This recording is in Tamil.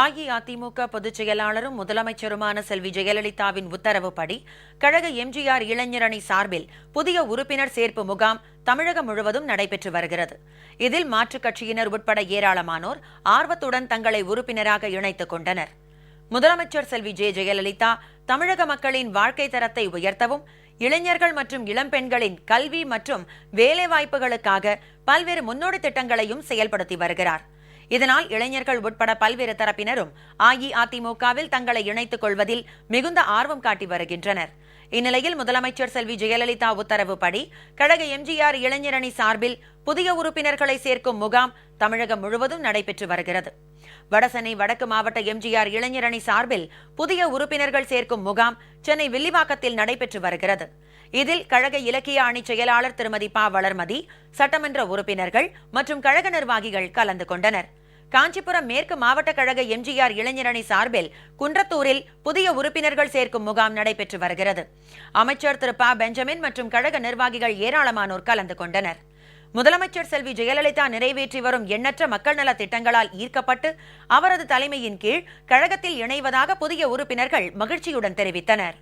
அஇஅதிமுக பொதுச் செயலாளரும் முதலமைச்சருமான செல்வி ஜெயலலிதாவின் உத்தரவுப்படி கழக எம்ஜிஆர் இளைஞரணி சார்பில் புதிய உறுப்பினர் சேர்ப்பு முகாம் தமிழகம் முழுவதும் நடைபெற்று வருகிறது. இதில் மாற்றுக் கட்சியினர் உட்பட ஏராளமானோர் ஆர்வத்துடன் தங்களை உறுப்பினராக இணைத்துக் கொண்டனர். முதலமைச்சர் செல்வி ஜெ. ஜெயலலிதா தமிழக மக்களின் வாழ்க்கை தரத்தை உயர்த்தவும் இளைஞர்கள் மற்றும் இளம்பெண்களின் கல்வி மற்றும் வேலைவாய்ப்புகளுக்காக பல்வேறு முன்னோடி திட்டங்களையும் செயல்படுத்தி வருகிறார். இதனால் இளைஞர்கள் உட்பட பல்வேறு தரப்பினரும் அஇஅதிமுகவில் தங்களை இணைத்துக் கொள்வதில் மிகுந்த ஆர்வம் காட்டி வருகின்றனர். இந்நிலையில் முதலமைச்சர் செல்வி ஜெயலலிதா உத்தரவுப்படி கழக எம்ஜிஆர் இளைஞரணி சார்பில் புதிய உறுப்பினர்களை சேர்க்கும் முகாம் தமிழகம் முழுவதும் நடைபெற்று வருகிறது. வடசென்னை வடக்கு மாவட்ட எம்ஜிஆர் இளைஞரணி சார்பில் புதிய உறுப்பினர்கள் சேர்க்கும் முகாம் சென்னை வில்லிவாக்கத்தில் நடைபெற்று வருகிறது. இதில் கழக இலக்கிய அணி செயலாளர் திருமதி ப. வளர்மதி சட்டமன்ற உறுப்பினர்கள் மற்றும் கழக நிர்வாகிகள் கலந்து கொண்டனர். காஞ்சிபுரம் மேற்கு மாவட்ட கழக எம்ஜிஆர் இளைஞரணி சார்பில் குன்றத்தூரில் புதிய உறுப்பினர்கள் சேர்க்கும் முகாம் நடைபெற்று வருகிறது. அமைச்சர் திரு ப. பெஞ்சமின் மற்றும் கழக நிர்வாகிகள் ஏராளமானோர் கலந்து கொண்டனர். முதலமைச்சர் செல்வி ஜெயலலிதா நிறைவேற்றி வரும் எண்ணற்ற மக்கள் நல திட்டங்களால் ஈர்க்கப்பட்டு அவரது தலைமையின் கீழ் கழகத்தில் இணைவதாக புதிய உறுப்பினர்கள் மகிழ்ச்சியுடன் தெரிவித்தனர்.